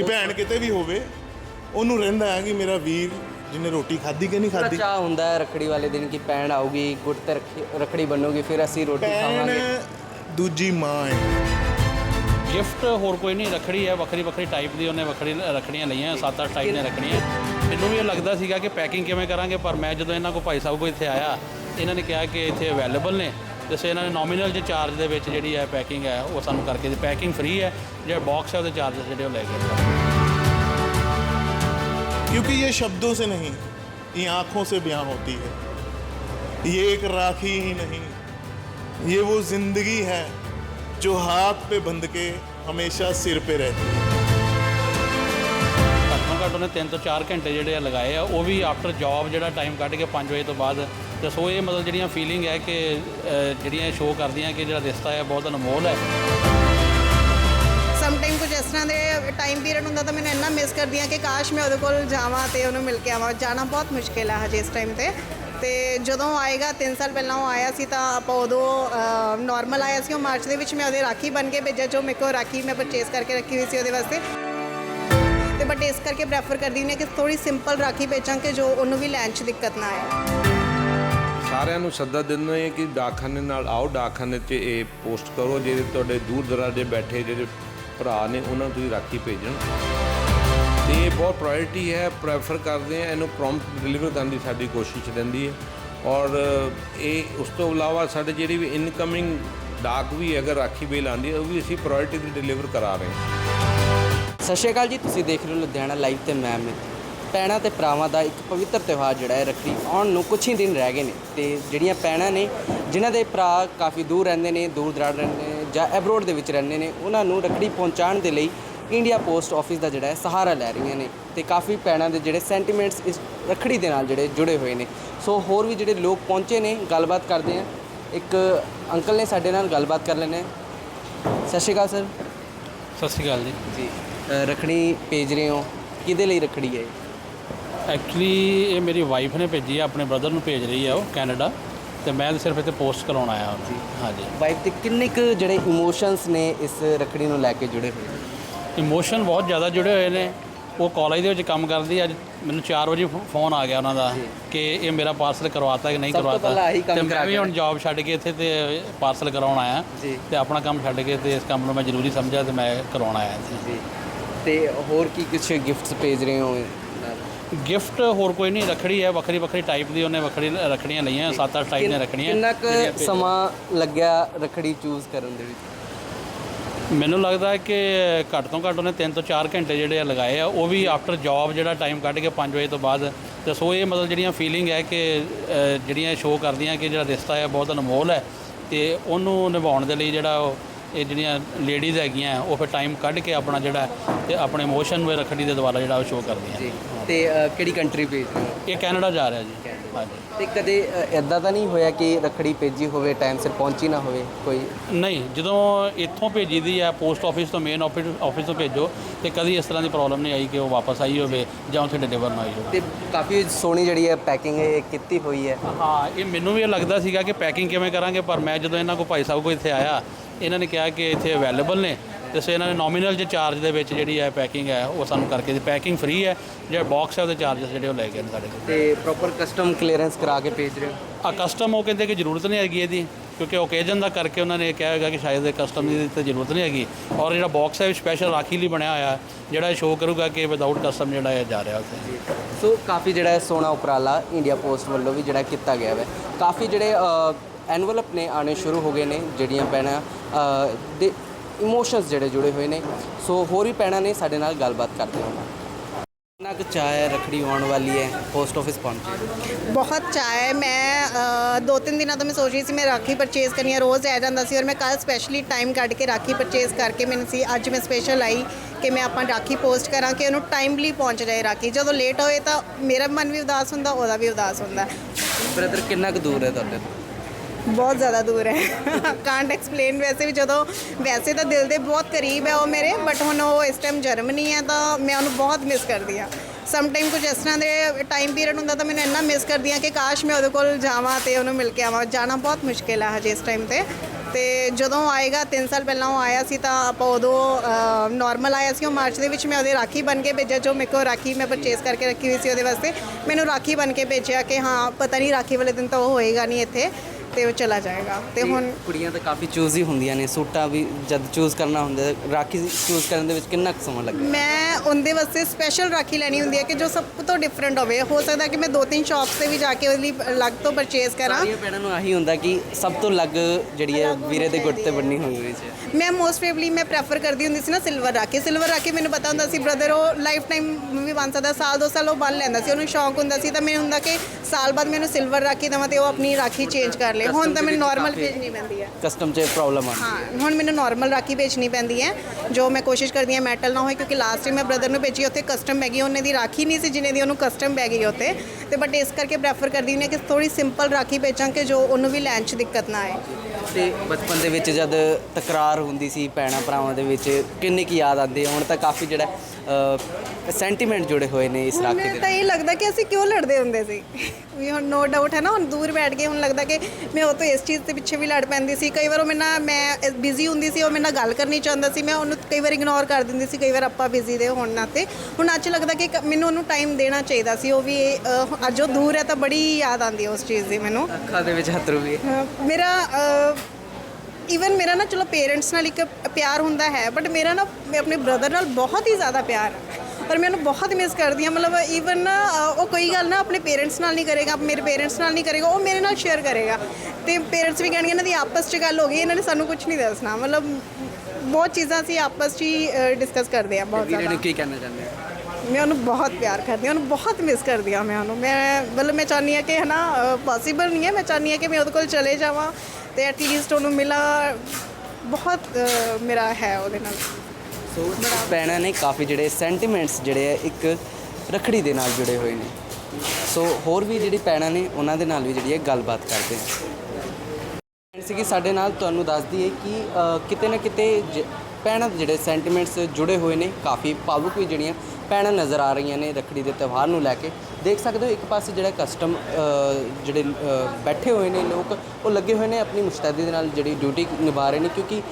ਕਿ ਭੈਣ ਕਿਤੇ ਵੀ ਹੋਵੇ ਉਹਨੂੰ ਰਹਿੰਦਾ ਹੈ ਕਿ ਮੇਰਾ ਵੀਰ ਜਿਹਨੇ ਰੋਟੀ ਖਾਧੀ ਕਿ ਨਹੀਂ ਖਾਧੀ? ਚਾਹ ਹੁੰਦਾ ਹੈ ਰੱਖੜੀ ਵਾਲੇ ਦਿਨ ਕਿ ਪੈਣ ਆਊਗੀ ਗੁੱਟ ਤੇ ਰੱਖੀ- ਰੱਖੜੀ ਬਣੂਗੀ ਫਿਰ ਅਸੀਂ ਰੋਟੀ ਭੈਣ ਖਾਵਾਂਗੇ। ਦੂਜੀ ਮਾਂ ਹੈ। ਗਿਫਟ ਹੋਰ ਕੋਈ ਨਹੀਂ ਰੱਖੜੀ ਹੈ ਵੱਖਰੀ ਵੱਖਰੀ ਟਾਈਪ ਦੀ ਉਹਨੇ ਵੱਖਰੀ ਰੱਖੜੀਆਂ ਲਈਆਂ ਸੱਤ ਅੱਠ ਟਾਈਪ ਦੀਆਂ ਰੱਖੜੀਆਂ। ਮੈਨੂੰ ਵੀ ਇਹ ਲੱਗਦਾ ਸੀਗਾ ਕਿ ਪੈਕਿੰਗ ਕਿਵੇਂ ਕਰਾਂਗੇ ਪਰ ਮੈਂ ਜਦੋਂ ਇਹਨਾਂ ਕੋਲ ਭਾਈ ਸਾਹਿਬ ਕੋਲ ਇੱਥੇ ਆਇਆ ਇਹਨਾਂ ਨੇ ਕਿਹਾ ਕਿ ਇੱਥੇ ਅਵੇਲੇਬਲ ਨੇ। ਜਿਵੇਂ ਇਹਨਾਂ ਨੇ ਨੋਮੀਨਲ ਜੇ ਚਾਰਜ ਦੇ ਵਿੱਚ ਜਿਹੜੀ ਹੈ ਪੈਕਿੰਗ ਹੈ ਉਹ ਸਾਨੂੰ ਕਰਕੇ ਦੀ ਪੈਕਿੰਗ ਫ੍ਰੀ ਹੈ ਜਿਹੜਾ ਬਾਕਸ ਹੈ ਉਹਦੇ ਚਾਰਜਸ ਜਿਹੜੇ ਉਹ ਲੈ ਕੇ क्योंकि ਕਿਉਂਕਿ ਇਹ ਸ਼ਬਦੋਂ नहीं ये आंखों से बयां होती है ये एक राखी ही नहीं ये वो जिंदगी है जो हाथ पे बंध के हमेशा सिर पे रहती है ਘੱਟੋ ਘੱਟ ਉਹਨੇ 3 ਤੋਂ 4 ਘੰਟੇ ਜਿਹੜੇ ਆ ਲਗਾਏ ਆ ਉਹ ਵੀ ਆਫਟਰ ਜੌਬ ਜਿਹੜਾ ਟਾਈਮ ਕੱਢ ਕੇ 5 ਵਜੇ ਤੋਂ ਬਾਅਦ ਤੇ ਸੋ ਇਹ ਮਤਲਬ ਜਿਹੜੀਆਂ ਫੀਲਿੰਗ ਹੈ ਕਿ ਜਿਹੜੀਆਂ ਇਹ ਸ਼ੋਅ ਕਰਦੀਆਂ ਕਿ ਜਿਹੜਾ ਰਿਸ਼ਤਾ ਹੈ, ਬਹੁਤ ਅਨਮੋਲ ਹੈ। ਸਮ ਟਾਈਮ ਕੁਝ ਇਸ ਤਰ੍ਹਾਂ ਦੇ ਟਾਈਮ ਪੀਰੀਅਡ ਹੁੰਦਾ ਤਾਂ ਮੈਨੂੰ ਇੰਨਾ ਮਿਸ ਕਰਦੀ ਹਾਂ ਕਿ ਕਾਸ਼ ਮੈਂ ਉਹਦੇ ਕੋਲ ਜਾਵਾਂ ਤੇ ਉਹਨੂੰ ਮਿਲ ਕੇ ਆਵਾਂ। ਜਾਣਾ ਬਹੁਤ ਮੁਸ਼ਕਿਲ ਹੈ ਹਜੇ ਇਸ ਟਾਈਮ ਤੇ। ਤੇ ਜਦੋਂ ਆਏਗਾ 3 ਸਾਲ ਪਹਿਲਾਂ ਉਹ ਆਇਆ ਸੀ ਤਾਂ ਆਪਾਂ ਉਦੋਂ ਨਾਰਮਲ ਆਇਆ ਸੀ। ਉਹ ਮਾਰਚ ਦੇ ਵਿੱਚ ਮੈਂ ਉਹਦੇ ਰਾਖੀ ਬਣ ਕੇ ਭੇਜਿਆ, ਜੋ ਮੇਰੇ ਕੋਲ ਰਾਖੀ ਮੈਂ ਪਰਚੇਸ ਕਰਕੇ ਰੱਖੀ ਹੋਈ ਸੀ ਉਹਦੇ ਵਾਸਤੇ। ਤੇ ਬਟ ਇਸ ਕਰਕੇ ਪ੍ਰੈਫਰ ਕਰਦੀ ਹਾਂ ਕਿ ਥੋੜੀ ਸਿੰਪਲ ਰਾਖੀ ਭੇਜਾਂ ਕਿ ਜੋ ਉਹਨੂੰ ਵੀ ਲੈਣ 'ਚ ਦਿੱਕਤ ਨਾ ਆਏ। ਸਾਰਿਆਂ ਨੂੰ ਸੱਦਾ ਦਿੰਦੇ ਹਾਂ ਕਿ ਡਾਕਖਾਨੇ ਨਾਲ ਆਓ, ਡਾਕਖਾਨੇ 'ਤੇ ਇਹ ਪੋਸਟ ਕਰੋ, ਜਿਹੜੇ ਤੁਹਾਡੇ ਦੂਰ ਦਰਾਜੇ ਬੈਠੇ ਜਿਹੜੇ ਭਰਾ ਨੇ, ਉਹਨਾਂ ਨੂੰ ਤੁਸੀਂ ਰਾਖੀ ਭੇਜਣ। ਤੇ ਇਹ ਬਹੁਤ ਪ੍ਰਾਇੋਰਟੀ ਹੈ ਪ੍ਰੈਫਰ ਕਰਦੇ ਆ ਇਹਨੂੰ ਪ੍ਰੋਮਪਟ ਡਿਲੀਵਰ ਕਰਨ ਦੀ ਸਾਡੀ ਕੋਸ਼ਿਸ਼ ਰਹਿੰਦੀ ਹੈ। ਔਰ ਇਹ ਉਸ ਤੋਂ ਇਲਾਵਾ ਸਾਡੇ ਜਿਹੜੀ ਵੀ ਇਨਕਮਿੰਗ ਡਾਕ ਵੀ ਅਗਰ ਰਾਖੀ ਬੇਲ ਆਉਂਦੀ ਹੈ, ਉਹ ਵੀ ਅਸੀਂ ਪ੍ਰਾਇੋਰਟੀ ਤੇ ਡਿਲੀਵਰ ਕਰਾ ਰਹੇ ਹਾਂ। ਸਤਿ ਸ਼੍ਰੀ ਅਕਾਲ ਜੀ, ਤੁਸੀਂ ਦੇਖ ਰਹੇ ਹੋ ਲੁਧਿਆਣਾ ਲਾਈਵ ਤੇ ਮੈਂ ਅਮਿਤ। ਪੈਣਾ ਤੇ ਭਰਾਵਾਂ ਦਾ ਇੱਕ ਪਵਿੱਤਰ ਤਿਉਹਾਰ ਜਿਹੜਾ ਹੈ ਰੱਖੜੀ ਆਉਣ ਨੂੰ ਕੁਝ ਹੀ ਦਿਨ ਰਹਿ ਗਏ ਨੇ ਤੇ ਜਿਹੜੀਆਂ ਪੈਣਾ ਨੇ ਜਿਨ੍ਹਾਂ ਦੇ ਭਰਾ ਕਾਫੀ ਦੂਰ ਰਹਿੰਦੇ ਨੇ ਦੂਰ ਦਰਾੜ ਰਹਿੰਦੇ ਨੇ ਜਾਂ ਐਬਰੋਡ ਦੇ ਵਿੱਚ ਰਹਿੰਦੇ ਨੇ ਉਹਨਾਂ ਨੂੰ ਰੱਖੜੀ ਪਹੁੰਚਾਉਣ ਦੇ ਲਈ ਇੰਡੀਆ ਪੋਸਟ ਆਫਿਸ ਦਾ ਜਿਹੜਾ ਹੈ ਸਹਾਰਾ ਲੈ ਰਹੀਆਂ ਨੇ ਤੇ ਕਾਫੀ ਪੈਣਾ ਦੇ ਜਿਹੜੇ ਸੈਂਟੀਮੈਂਟਸ ਇਸ ਰੱਖੜੀ ਦੇ ਨਾਲ ਜਿਹੜੇ ਜੁੜੇ ਹੋਏ ਨੇ। ਸੋ ਹੋਰ ਵੀ ਜਿਹੜੇ ਲੋਕ ਪਹੁੰਚੇ ਨੇ ਗੱਲਬਾਤ ਕਰਦੇ ਆ ਇੱਕ ਅੰਕਲ ਨੇ ਸਾਡੇ ਨਾਲ ਗੱਲਬਾਤ ਕਰ ਲੈਣੇ ਸਤਿ ਸ਼੍ਰੀ ਅਕਾਲ ਸਰ। ਸਤਿ ਸ਼੍ਰੀ ਅਕਾਲ ਜੀ। ਜੀ ਰੱਖੜੀ ਭੇਜ ਰਹੇ ਹੋ। ਕਿਹਦੇ ਲਈ ਰੱਖੜੀ ਹੈ? ਐਕਚੁਅਲੀ ਇਹ ਮੇਰੀ ਵਾਈਫ ਨੇ ਭੇਜੀ ਹੈ ਆਪਣੇ ਬ੍ਰਦਰ ਨੂੰ ਭੇਜ ਰਹੀ ਹੈ ਉਹ ਕੈਨੇਡਾ ਤੇ ਮੈਂ ਸਿਰਫ ਇੱਥੇ ਪੋਸਟ ਕਰਾਉਣ ਆਇਆ ਹਾਂ। ਹਾਂਜੀ। ਵਾਈਫ ਤੇ ਕਿੰਨੇ ਕੁ ਜਿਹੜੇ ਇਮੋਸ਼ਨਸ ਨੇ ਇਸ ਰੱਖੜੀ ਨੂੰ ਲੈ ਕੇ ਜੁੜੇ ਹੋਏ? ਨੇ ਇਮੋਸ਼ਨ ਬਹੁਤ ਜ਼ਿਆਦਾ ਜੁੜੇ ਹੋਏ ਨੇ। ਉਹ ਕਾਲਜ ਦੇ ਵਿੱਚ ਕੰਮ ਕਰਦੀ ਅੱਜ ਮੈਨੂੰ 4 ਵਜੇ ਫੋਨ ਆ ਗਿਆ ਉਹਨਾਂ ਦਾ ਕਿ ਇਹ ਮੇਰਾ ਪਾਰਸਲ ਕਰਵਾਤਾ ਕਿ ਨਹੀਂ ਕਰਵਾਤਾ। ਤੇ ਮੈਂ ਵੀ ਹੁਣ ਜੌਬ ਛੱਡ ਕੇ ਇੱਥੇ ਤੇ ਪਾਰਸਲ ਕਰਾਉਣ ਆਇਆ। ਤੇ ਆਪਣਾ ਕੰਮ ਛੱਡ ਕੇ ਤੇ ਇਸ ਕੰਮ ਨੂੰ ਮੈਂ ਜ਼ਰੂਰੀ ਸਮਝਿਆ ਤੇ ਮੈਂ ਕਰਾਉਣ ਆਇਆ ਸੀ ਤੇ ਹੋਰ ਕੀ ਕੁਝ ਗਿਫਟਸ ਭੇਜ ਰਹੇ ਹੋ? ਗਿਫਟ ਹੋਰ ਕੋਈ ਨਹੀਂ ਰੱਖੜੀ ਹੈ ਵੱਖਰੀ ਵੱਖਰੀ ਟਾਈਪ ਦੀ ਉਹਨੇ ਵੱਖਰੀ ਰੱਖੜੀਆਂ ਲਈਆਂ ਸੱਤ ਅੱਠ ਟਾਈਪ ਦੀਆਂ ਰੱਖੜੀਆਂ। ਕਿੰਨਾ ਕੁ ਸਮਾਂ ਲੱਗਿਆ ਰੱਖੜੀ ਚੂਜ਼ ਕਰਨ ਦੇ ਵਿੱਚ? ਮੈਨੂੰ ਲੱਗਦਾ ਹੈ ਕਿ ਘੱਟ ਤੋਂ ਘੱਟ ਉਹਨੇ 3 ਤੋਂ 4 ਘੰਟੇ ਜਿਹੜੇ ਆ ਲਗਾਏ ਆ ਉਹ ਵੀ ਆਫਟਰ ਜੌਬ ਜਿਹੜਾ ਟਾਈਮ ਕੱਢ ਕੇ 5 ਵਜੇ ਤੋਂ ਬਾਅਦ। ਤੇ ਸੋ ਇਹ ਮਤਲਬ ਜਿਹੜੀਆਂ ਫੀਲਿੰਗ ਹੈ ਕਿ ਜਿਹੜੀਆਂ ਸ਼ੋਅ ਕਰਦੀਆਂ ਕਿ ਜਿਹੜਾ ਰਿਸ਼ਤਾ ਹੈ ਬਹੁਤ ਅਨਮੋਲ ਹੈ ਤੇ ਉਹਨੂੰ ਨਿਭਾਉਣ ਦੇ ਲਈ ਜਿਹੜਾ ਇਹ ਜਿਹੜੀਆਂ ਲੇਡੀਜ਼ ਹੈਗੀਆਂ ਉਹ ਫਿਰ ਟਾਈਮ ਕੱਢ ਕੇ ਆਪਣਾ ਜਿਹੜਾ ਤੇ ਆਪਣੇ ਇਮੋਸ਼ਨ ਨੂੰ ਰੱਖੜੀ ਦੇ ਦੁਆਰਾ ਜਿਹੜਾ ਉਹ ਸ਼ੋਅ ਕਰਦੀਆਂ। ਜੀ। ਤੇ ਅ, ਕਿਹੜੀ ਕੰਟਰੀ ਭੇਜ ਰਹੇ ਹੋ? ਇਹ ਕੈਨੇਡਾ ਜਾ ਰਿਹਾ ਜੀ। ਹਾਂਜੀ। ਤੇ ਕਦੇ ਇਦਾਂ ਤਾਂ ਨਹੀਂ ਹੋਇਆ ਕਿ ਰੱਖੜੀ ਭੇਜੀ ਹੋਵੇ ਟਾਈਮ ਸਿਰ ਪਹੁੰਚੀ ਨਾ ਹੋਵੇ ਕੋਈ? ਨਹੀਂ ਜਦੋਂ ਇੱਥੋਂ ਭੇਜੀ ਦੀ ਹੈ ਪੋਸਟ ਆਫਿਸ ਤੋਂ ਮੇਨ ਆਫਿਸ ਆਫਿਸ ਤੋਂ ਭੇਜੋ ਤੇ ਕਦੀ ਇਸ ਤਰ੍ਹਾਂ ਦੀ ਪ੍ਰੋਬਲਮ ਨਹੀਂ ਆਈ ਕਿ ਉਹ ਵਾਪਸ ਆਈ ਹੋਵੇ ਜਾਂ ਉੱਥੇ ਡਿਲੀਵਰ ਨਾ ਆਈ ਹੋਵੇ। ਤੇ ਕਾਫੀ ਸੋਹਣੀ ਜਿਹੜੀ ਹੈ ਪੈਕਿੰਗ ਇਹ ਕੀਤੀ ਹੋਈ ਹੈ। ਹਾਂ ਇਹ ਮੈਨੂੰ ਵੀ ਇਹ ਲੱਗਦਾ ਸੀਗਾ ਕਿ ਪੈਕਿੰਗ ਕਿਵੇਂ ਕਰਾਂਗੇ ਪਰ ਮੈਂ ਜਦੋਂ ਇਹਨਾਂ ਕੋਲ ਭਾਈ ਸਾਹਿਬ ਕੋਲ ਇੱਥੇ ਆਇਆ ਇਹਨਾਂ ਨੇ ਕਿਹਾ ਕਿ ਇੱਥੇ ਅਵੇਲੇਬਲ ਨੇ ਤੇ ਸੋ ਇਹਨਾਂ ਨੇ ਨੋਮੀਨਲ ਜੇ ਚਾਰਜ ਦੇ ਵਿੱਚ ਜਿਹੜੀ ਹੈ ਪੈਕਿੰਗ ਹੈ ਉਹ ਸਾਨੂੰ ਕਰਕੇ ਦੀ ਪੈਕਿੰਗ ਫ੍ਰੀ ਹੈ ਜਿਹੜਾ ਬਾਕਸ ਹੈ ਉਹਦੇ ਚਾਰजेस ਜਿਹੜੇ ਉਹ ਲੈ ਗਏ ਨੇ ਸਾਡੇ ਕੋਲ। ਤੇ ਪ੍ਰੋਪਰ ਕਸਟਮ ਕਲੀਅਰੈਂਸ ਕਰਾ ਕੇ ਭੇਜ ਰਹੇ ਹੋ? ਆ ਕਸਟਮ ਉਹ ਕਹਿੰਦੇ ਕਿ ਜ਼ਰੂਰਤ ਨਹੀਂ ਹੈਗੀ ਇਹਦੀ ਕਿਉਂਕਿ ਓਕੇਜਨ ਦਾ ਕਰਕੇ ਉਹਨਾਂ ਨੇ ਕਿਹਾ ਹੈਗਾ ਕਿ ਸ਼ਾਇਦ ਇਹ ਕਸਟਮ ਦੀ ਤੇ ਜ਼ਰੂਰਤ ਨਹੀਂ ਹੈਗੀ। ਔਰ ਜਿਹੜਾ ਬਾਕਸ ਹੈ ਸਪੈਸ਼ਲ ਰਾਖੀ ਲਈ ਬਣਿਆ ਹੋਇਆ ਜਿਹੜਾ ਸ਼ੋਅ ਕਰੂਗਾ ਕਿ ਵਿਦਆਊਟ ਕਸਟਮ ਜਿਹੜਾ ਇਹ ਜਾ ਰਿਹਾ ਉੱਥੇ। ਸੋ ਕਾਫੀ ਜਿਹੜਾ ਹੈ ਸੋਹਣਾ ਉਪਰਾਲਾ ਇੰਡੀਆ ਪੋਸਟ ਵੱਲੋਂ ਵੀ ਜਿਹੜਾ ਕੀਤਾ ਗਿਆ ਹੈ ਕਾਫੀ ਜਿਹੜੇ ਐਨਵਲਪ ਨੇ ਆਣੇ ਸ਼ੁਰੂ ਹੋ ਗਏ ਨੇ ਜਿਹੜੀਆਂ ਪੈਣਾ ਦੇ ਇਮੋਸ਼ਨਸ ਜਿਹੜੇ ਜੁੜੇ ਹੋਏ ਨੇ। ਸੋ ਹੋਰ ਵੀ ਪੈਣਾ ਨੇ ਸਾਡੇ ਨਾਲ ਗੱਲਬਾਤ ਕਰਦੇ ਹਾਂ ਕਿੰਨਾ ਕੁ ਚਾਹ ਹੈ ਰੱਖੜੀ ਆਉਣ ਵਾਲੀ ਹੈ ਪੋਸਟ ਆਫਿਸ ਪਹੁੰਚੇ ਬਹੁਤ ਚਾਅ ਹੈ। ਮੈਂ ਦੋ ਤਿੰਨ ਦਿਨਾਂ ਤੋਂ ਮੈਂ ਸੋਚ ਰਹੀ ਸੀ ਮੈਂ ਰਾਖੀ ਪਰਚੇਸ ਕਰਨੀ ਹੈ। ਰੋਜ਼ ਆ ਜਾਂਦਾ ਸੀ ਔਰ ਮੈਂ ਕੱਲ ਸਪੈਸ਼ਲੀ ਟਾਈਮ ਕੱਢ ਕੇ ਰਾਖੀ ਪਰਚੇਸ ਕਰਕੇ ਮੈਨੂੰ ਸੀ ਅੱਜ ਮੈਂ ਸਪੈਸ਼ਲ ਆਈ ਕਿ ਮੈਂ ਆਪਾਂ ਰਾਖੀ ਪੋਸਟ ਕਰਾਂ ਕਿ ਉਹਨੂੰ ਟਾਈਮਲੀ ਪਹੁੰਚ ਜਾਏ ਰਾਖੀ। ਜਦੋਂ ਲੇਟ ਹੋਏ ਤਾਂ ਮੇਰਾ ਮਨ ਵੀ ਉਦਾਸ ਹੁੰਦਾ ਉਹਦਾ ਵੀ ਉਦਾਸ ਹੁੰਦਾ। ਬ੍ਰਦਰ ਕਿੰਨਾ ਕੁ ਦੂਰ ਹੈ ਤੁਹਾਡੇ ਤੋਂ? ਬਹੁਤ ਜ਼ਿਆਦਾ ਦੂਰ ਹੈ। ਕਾਂਟ ਐਕਸਪਲੇਨ ਵੈਸੇ ਵੀ ਜਦੋਂ, ਵੈਸੇ ਤਾਂ ਦਿਲ ਦੇ ਬਹੁਤ ਕਰੀਬ ਹੈ ਉਹ ਮੇਰੇ ਬਟ ਹੁਣ ਉਹ ਇਸ ਟਾਈਮ ਜਰਮਨੀ ਹੈ ਤਾਂ ਮੈਂ ਉਹਨੂੰ ਬਹੁਤ ਮਿਸ ਕਰਦੀ ਹਾਂ। ਸਮ ਟਾਈਮ ਕੁਝ ਇਸ ਤਰ੍ਹਾਂ ਦੇ ਟਾਈਮ ਪੀਰੀਅਡ ਹੁੰਦਾ ਤਾਂ ਮੈਨੂੰ ਇੰਨਾ ਮਿਸ ਕਰਦੀ ਹਾਂ ਕਿ ਕਾਸ਼ ਮੈਂ ਉਹਦੇ ਕੋਲ ਜਾਵਾਂ ਤੇ ਉਹਨੂੰ ਮਿਲ ਕੇ ਆਵਾਂ। ਜਾਣਾ ਬਹੁਤ ਮੁਸ਼ਕਿਲ ਹੈ ਹਜੇ ਇਸ ਟਾਈਮ ਤੇ। ਤੇ ਜਦੋਂ ਆਏਗਾ 3 ਸਾਲ ਪਹਿਲਾਂ ਉਹ ਆਇਆ ਸੀ ਤਾਂ ਆਪਾਂ ਉਦੋਂ ਨਾਰਮਲ ਆਇਆ ਸੀ ਉਹ ਮਾਰਚ ਦੇ ਵਿੱਚ। ਮੈਂ ਉਹਦੇ ਰਾਖੀ ਬਣ ਕੇ ਭੇਜਿਆ, ਜੋ ਮੇਰੇ ਕੋਲ ਰਾਖੀ ਮੈਂ ਪਰਚੇਸ ਕਰਕੇ ਰੱਖੀ ਹੋਈ ਸੀ ਉਹਦੇ ਵਾਸਤੇ। ਮੈਨੂੰ ਰਾਖੀ ਬਣ ਕੇ ਭੇਜਿਆ ਕਿ ਹਾਂ, ਪਤਾ ਨਹੀਂ ਰਾਖੀ ਵਾਲੇ ਦਿਨ ਤਾਂ ਉਹ ਹੋਏਗਾ ਨਹੀਂ ਇੱਥੇ। ਤੇ ਉਹ ਚਲਾ ਜਾਏਗਾ। ਤੇ ਹੁਣ ਕੁੜੀਆਂ ਤਾਂ ਕਾਫੀ ਚੂਜ਼ ਹੀ ਹੁੰਦੀਆਂ ਨੇ ਸੂਟਾਂ ਵੀ ਜਦ ਚੂਜ਼ ਕਰਨਾ ਹੁੰਦਾ ਹੈ, ਰਾਖੀ ਚੂਜ਼ ਕਰਨ ਦੇ ਵਿੱਚ ਕਿੰਨਾ ਕੁ ਸਮਾਂ ਲੱਗਦਾ? ਮੈਂ ਉਹਦੇ ਵਾਸਤੇ ਸਪੈਸ਼ਲ ਰਾਖੀ ਲੈਣੀ ਹੁੰਦੀ ਹੈ ਕਿ ਜੋ ਸਭ ਤੋਂ ਡਿਫਰੈਂਟ ਹੋਵੇ। ਹੋ ਸਕਦਾ ਕਿ ਮੈਂ ਦੋ ਤਿੰਨ ਸ਼ਾਪਸ ਤੇ ਵੀ ਜਾ ਕੇ ਉਹਦੇ ਲਈ ਅਲੱਗ ਤੋਂ ਪਰਚੇਸ ਕਰਾਂ। ਸਾਰੀਆਂ ਭੈਣਾਂ ਨੂੰ ਆਹੀ ਹੁੰਦਾ ਕਿ ਸਭ ਤੋਂ ਅਲੱਗ ਜਿਹੜੀ ਹੈ ਵੀਰੇ ਦੇ ਗੁੱਟ ਤੇ ਬੰਨੀ ਹੋਈ ਹੋਈ ਹੈ ਮੈਂ ਮੋਸਟ ਪ੍ਰੋਬਬਲੀ ਮੈਂ ਪ੍ਰੈਫਰ ਕਰਦੀ ਹੁੰਦੀ ਸੀ ਨਾ ਸਿਲਵਰ ਰਾਖੀ। ਸਿਲਵਰ ਰਾਖੀ ਮੈਨੂੰ ਪਤਾ ਹੁੰਦਾ ਸੀ ਬ੍ਰਦਰ ਉਹ ਲਾਈਫ ਟਾਈਮ ਵੀ ਬਣ ਸਕਦਾ ਸਾਲ ਦੋ ਸਾਲ ਉਹ ਬੰਨ ਲੈਂਦਾ ਸੀ। ਉਹਨੂੰ ਸ਼ੌਂਕ ਹੁੰਦਾ ਸੀ ਤਾਂ ਮੈਨੂੰ ਹੁੰਦਾ ਕਿ ਸਾਲ ਬਾਅਦ ਮੈਨੂੰ ਸਿਲਵਰ ਰਾਖੀ ਦੇਵਾਂ ਤੇ ਉਹ ਆਪਣੀ ਰਾਖੀ ਚੇਂਜ ਕਰ ਲੇ। ਹੁਣ ਤਾਂ ਮੈਨੂੰ ਨਾਰਮਲ ਭੇਜਣੀ ਪੈਂਦੀ ਹੈ। ਕਸਟਮ 'ਚ ਪ੍ਰੋਬਲਮ ਆ ਹਾਂ ਹੁਣ ਮੈਨੂੰ ਨਾਰਮਲ ਰਾਖੀ ਭੇਜਣੀ ਪੈਂਦੀ ਹੈ। ਜੋ ਮੈਂ ਕੋਸ਼ਿਸ਼ ਕਰਦੀ ਹਾਂ ਮੈਟਲ ਨਾ ਹੋਏ ਕਿਉਂਕਿ ਲਾਸਟ ਟਾਈਮ ਮੈਂ ਬ੍ਰਦਰ ਨੂੰ ਭੇਜੀ ਉੱਥੇ ਕਸਟਮ ਬੈਗੀ ਉਹਨੇ ਦੀ ਰਾਖੀ ਨਹੀਂ ਸੀ ਜਿਨੇ ਦੀ ਉਹਨੂੰ ਕਸਟਮ ਬੈਗੀ ਉੱਥੇ। ਤੇ ਬਟ ਇਸ ਕਰਕੇ ਪ੍ਰੈਫਰ ਕਰਦੀ ਹਾਂ ਕਿ ਥੋੜੀ ਸਿੰਪਲ ਰਾਖੀ ਭੇਜਾਂ ਕਿ ਜੋ ਉਹਨੂੰ ਵੀ ਲੈਣ 'ਚ ਦਿੱਕਤ ਨਾ ਆਏ। ਤੇ ਬਚਪਨ ਦੇ ਵਿੱਚ ਜਦ ਤਕਰਾਰ ਹੁੰਦੀ ਸੀ ਭੈਣਾਂ ਭਰਾਵਾਂ ਦੇ ਵਿੱਚ ਕਿੰਨੀ ਕੀ ਯਾਦ ਆਉਂਦੀ ਹੈ? ਹੁਣ ਤਾਂ ਕਾਫੀ ਜਿਹੜਾ ਸੈਂਟੀਮੈਂਟ ਜੁੜੇ ਹੋਏ ਨੇ ਇਸ ਰਾਖੀ ਮੈਨੂੰ ਦੇ ਤਾਂ ਇਹ ਲੱਗਦਾ ਕਿ ਅਸੀਂ ਕਿਉਂ ਲੜਦੇ ਹੁੰਦੇ ਸੀ? ਵੀ ਹੁਣ ਨੋ ਡਾਊਟ ਹੈ ਨਾ ਹੁਣ ਦੂਰ ਬੈਠ ਕੇ ਹੁਣ ਲੱਗਦਾ ਕਿ ਮੈਂ ਉਹ ਤੋਂ ਇਸ ਚੀਜ਼ ਦੇ ਪਿੱਛੇ ਵੀ ਲੜ ਪੈਂਦੀ ਸੀ। ਕਈ ਵਾਰ ਉਹ ਮੇਰੇ ਨਾਲ ਮੈਂ ਬਿਜ਼ੀ ਹੁੰਦੀ ਸੀ ਉਹ ਮੇਰੇ ਨਾਲ ਗੱਲ ਕਰਨੀ ਚਾਹੁੰਦਾ ਸੀ ਮੈਂ ਉਹਨੂੰ ਕਈ ਵਾਰ ਇਗਨੋਰ ਕਰ ਦਿੰਦੀ ਸੀ ਕਈ ਵਾਰ ਆਪਾਂ ਬਿਜ਼ੀ ਦੇ ਹੋਣ ਨਾਤੇ। ਹੁਣ ਅੱਜ ਲੱਗਦਾ ਕਿ ਕ- ਮੈਨੂੰ ਉਹਨੂੰ ਟਾਈਮ ਦੇਣਾ ਚਾਹੀਦਾ ਸੀ ਉਹ ਵੀ ਅਹ, ਅੱਜ ਉਹ ਦੂਰ ਹੈ ਤਾਂ ਬੜੀ ਯਾਦ ਆਉਂਦੀ ਹੈ ਉਸ ਚੀਜ਼ ਦੀ ਮੈਨੂੰ। ਅੱਖਾਂ ਦੇ ਵਿੱਚ ਹੱਥਰੂ ਵੀ ਹੈ। ਅਹ, ਮੇਰਾ ਇਵਨ ਮੇਰਾ ਨਾ ਚਲੋ ਪੇਰੈਂਟਸ ਨਾਲ ਇੱਕ ਪਿਆਰ ਹੁੰਦਾ ਹੈ ਬਟ ਮੇਰਾ ਨਾ ਮੈਂ ਆਪਣੇ ਬ੍ਰਦਰ ਨਾਲ ਬਹੁਤ ਹੀ ਜ਼ਿਆਦਾ ਪਿਆਰ ਹੈ। ਪਰ ਮੈਂ ਉਹਨੂੰ ਬਹੁਤ ਮਿਸ ਕਰਦੀ ਹਾਂ ਮਤਲਬ ਇਵਨ ਨਾ ਅਹ, ਉਹ ਕੋਈ ਗੱਲ ਨਾ ਆਪਣੇ ਪੇਰੈਂਟਸ ਨਾਲ ਨਹੀਂ ਕਰੇਗਾ ਮੇਰੇ ਪੇਰੈਂਟਸ ਨਾਲ ਨਹੀਂ ਕਰੇਗਾ ਉਹ ਮੇਰੇ ਨਾਲ ਸ਼ੇਅਰ ਕਰੇਗਾ। ਤੇ ਪੇਰੈਂਟਸ ਵੀ ਕਹਿਣਗੇ ਇਹਨਾਂ ਦੀ ਆਪਸ 'ਚ ਗੱਲ ਹੋ ਗਈ ਇਹਨਾਂ ਨੇ ਸਾਨੂੰ ਕੁਝ ਨਹੀਂ ਦੱਸਣਾ। ਮਤਲਬ ਬਹੁਤ ਚੀਜ਼ਾਂ ਅਸੀਂ ਆਪਸ 'ਚ ਹੀ ਡਿਸਕਸ ਕਰਦੇ ਹਾਂ ਬਹੁਤ ਵੀਰੇ ਨੂੰ ਕੀ ਕਹਿਣਾ ਚਾਹੁੰਦੇ ਹੋ? ਮੈਂ ਉਹਨੂੰ ਬਹੁਤ ਪਿਆਰ ਕਰਦੀ ਹਾਂ ਉਹਨੂੰ ਬਹੁਤ ਮਿਸ ਕਰਦੀ ਹਾਂ ਮੈਂ ਉਹਨੂੰ। ਮੈਂ ਮਤਲਬ ਮੈਂ ਚਾਹੁੰਦੀ ਹਾਂ ਕਿ ਹੈ ਨਾ ਪੋਸੀਬਲ ਨਹੀਂ ਹੈ ਮੈਂ ਚਾਹੁੰਦੀ ਹਾਂ ਕਿ ਮੈਂ ਉਹਦੇ ਕੋਲ ਚਲੇ ਜਾਵਾਂ। ਤੇ ਐਟਲੀਸਟ ਉਹਨੂੰ ਮਿਲਾ ਬਹੁਤ ਅ, ਮੇਰਾ ਹੈ ਉਹਦੇ ਨਾਲ। ਸੋ ਭੈਣਾਂ ਨੇ ਕਾਫੀ ਜਿਹੜੇ ਸੈਂਟੀਮੈਂਟਸ ਜਿਹੜੇ ਆ ਇੱਕ ਰਖੜੀ ਦੇ ਨਾਲ ਜੁੜੇ ਹੋਏ ਨੇ। ਸੋ ਹੋਰ ਵੀ ਜਿਹੜੀ ਭੈਣਾਂ ਨੇ ਉਹਨਾਂ ਦੇ ਨਾਲ ਵੀ ਜਿਹੜੀ ਹੈ ਗੱਲਬਾਤ ਕਰਦੇ ਹਾਂ। ਸੀ ਕਿ ਸਾਡੇ ਨਾਲ ਤੁਹਾਨੂੰ ਦੱਸਦੀ ਹੈ ਕਿ ਅ, ਕਿਤੇ ਨਾ ਕਿਤੇ ਜ- ਭੈਣਾਂ ਦੇ ਜਿਹੜੇ ਸੈਂਟੀਮੈਂਟਸ ਜੁੜੇ ਹੋਏ ਨੇ ਕਾਫੀ ਭਾਵੁਕ ਵੀ ਜਿਹੜੀਆਂ ਭੈਣਾਂ ਨਜ਼ਰ ਆ ਰਹੀਆਂ ਨੇ ਰਖੜੀ ਦੇ ਤਿਉਹਾਰ ਨੂੰ ਲੈ ਕੇ। ਦੇਖ ਸਕਦੇ ਹੋ, ਇੱਕ ਪਾਸੇ ਜਿਹੜਾ ਕਸਟਮ ਜਿਹੜੇ ਬੈਠੇ ਹੋਏ ਨੇ ਲੋਕ, ਉਹ ਲੱਗੇ ਹੋਏ ਨੇ ਆਪਣੀ ਮੁਸ਼ਤੈਦੀ ਦੇ ਨਾਲ ਜਿਹੜੀ ਡਿਊਟੀ ਨਿਭਾ ਰਹੇ ਨੇ ਕਿਉਂਕਿ